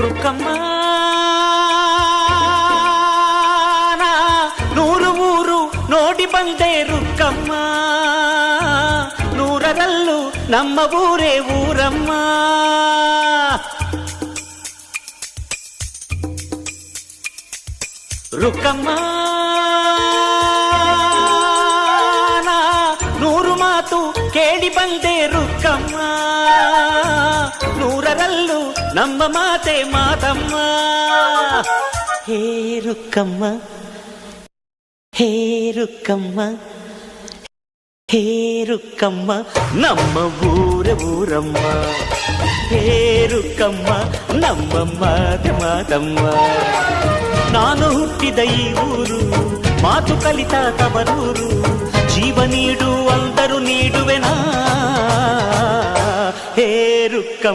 రుక్కమ్మ నా నూరు ఊరు నోటి ಬಂದೆ రుక్కమ్మ నూరరల్లు ನಮ್ಮ ಊರೇ ಊರಮ್ಮ ರುಕ್ಕಮ್ಮ ನಾ ನೂರು ಮಾತು ಕೇಳಿ ಬಂದೆ ರುಕ್ಕಮ್ಮ ನೂರರಲ್ಲೂ ನಮ್ಮ ಮಾತೆ ಮಾತಮ್ಮ ಹೇ ರುಕ್ಕಮ್ಮ ಹೇ ರುಕ್ಕಮ್ಮ ಹೇ ರುಕ್ಕಮ್ಮ ನಮ್ಮ ಊರ ಊರಮ್ಮ ಹೇ ರುಕ್ಕಮ್ಮ ನಮ್ಮ ಮಾತೆ ಮಾತಮ್ಮ ನಾನು ಹುಟ್ಟಿದ ಈ ಊರು ಮಾತು ಕಲಿತ ತವರೂರು ಜೀವ ನೀಡು